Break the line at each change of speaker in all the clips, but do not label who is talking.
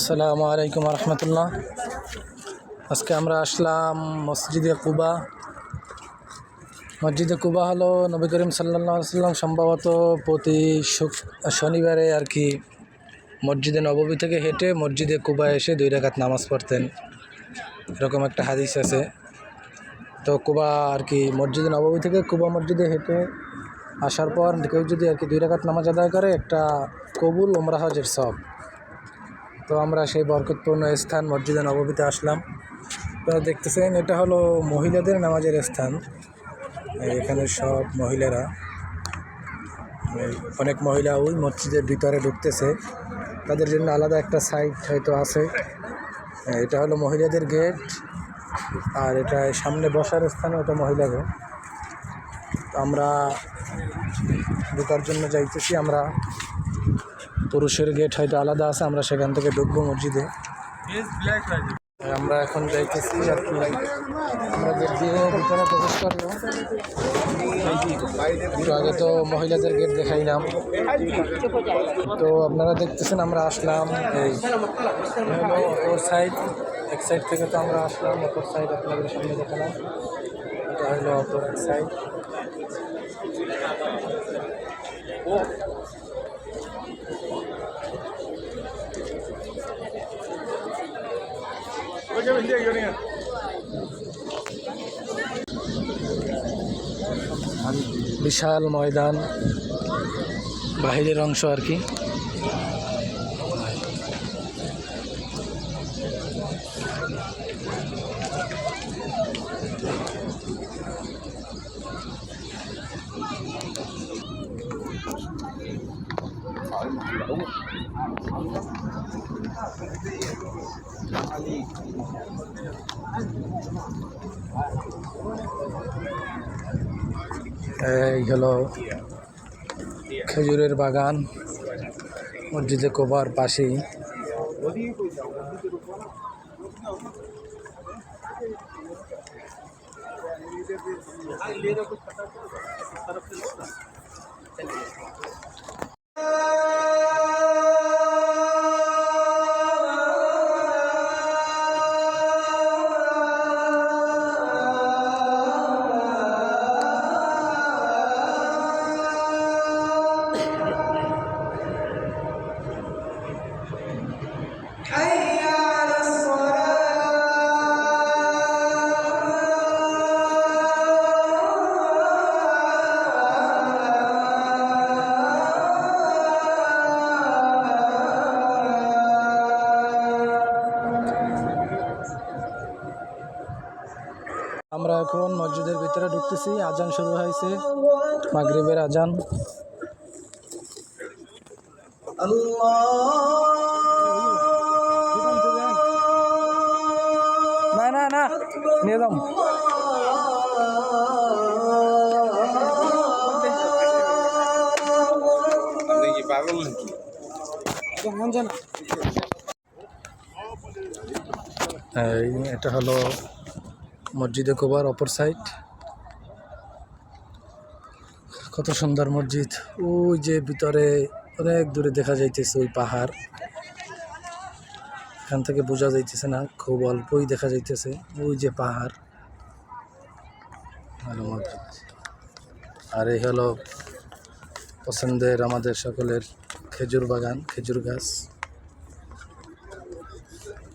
আসসালামু আলাইকুম রহমতুল্লাহ আজকে আমরা আসলাম মসজিদে কুবা। মসজিদে কুবা হলো নবী করিম সাল্লাম সম্ভবত প্রতি শনিবারে আর কি মসজিদে নববী থেকে হেঁটে মসজিদে কুবা এসে দুই রাকাত নামাজ পড়তেন। এরকম একটা হাদিস আছে। তো কুবা আর কি মসজিদে নববী থেকে কুবা মসজিদে হেঁটে আসার পর কেউ যদি আর কি দুই রাকাত নামাজ আদায় করে, একটা কবুল ওমরা হজের সব তো আমরা সেই বরকতপূর্ণ স্থান, মসজিদে নববীতে আসলাম। তো দেখতেছেন, এটা হলো মহিলাদের নামাজের স্থান। এখানে সব মহিলারা অনেক মহিলা ওই মসজিদের ভিতরে ঢুকতেছে। তাদের জন্য আলাদা একটা সাইড হয়তো আছে। এটা হলো মহিলাদের গেট, আর এটা সামনে বসার স্থানে ওটা মহিলাদের। আমরা ঢোকার জন্য যাইতেছি, আমরা পুরুষের গেট হয়তো আলাদা আছে, আমরা সেখান থেকে ঢুকবো মসজিদে। আমরা এখন যাইতেছি আর কি আমরা গেট দিয়ে ভিতরে প্রবেশ করব আগে তো মহিলাদের গেট দেখাইলাম। তো আপনারা দেখতেছেন, আমরা আসলাম এই অপর সাইড এক সাইড থেকে তো আমরা আসলাম, অপর সাইড আপনাদের সামনে দেখালাম। এটা হলো অপর এক সাইড বিশাল ময়দান বাহিরের অংশ আর কি। এই হলো খেজুরের বাগান মসজিদে কোবার পাশেই। আমরা এখন মসজিদের ভিতরে ঢুকতেছি। আজান শুরু হয়েছে। মাগরিবের আজান। না না না নিয়ে যাও।
পাগল নাকি?
এই এটা হলো মসজিদে কোবার অপর সাইড কত সুন্দর মসজিদ। ওই যে ভিতরে অনেক দূরে দেখা যাইতেছে ওই পাহাড়। এখান থেকে বোঝা যাইতেছে না, খুব অল্পই দেখা যাইতেছে ওই যে পাহাড়। মসজিদ। আর এই হলো পছন্দের আমাদের সকলের খেজুর বাগান, খেজুর গাছ।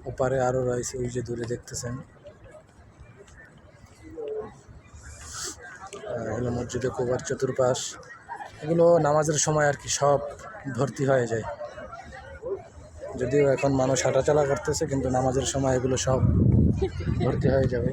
ওপারে আরও রয়েছে, ওই যে দূরে দেখতেছেন। হলো মসজিদে কোবার চতুর্পাশ। এগুলো নামাজের সময় আর কি সব ভর্তি হয়ে যায়। যদিও এখন মানুষ হাঁটাচলা করতেছে, কিন্তু নামাজের সময় এগুলো সব ভর্তি হয়ে যাবে।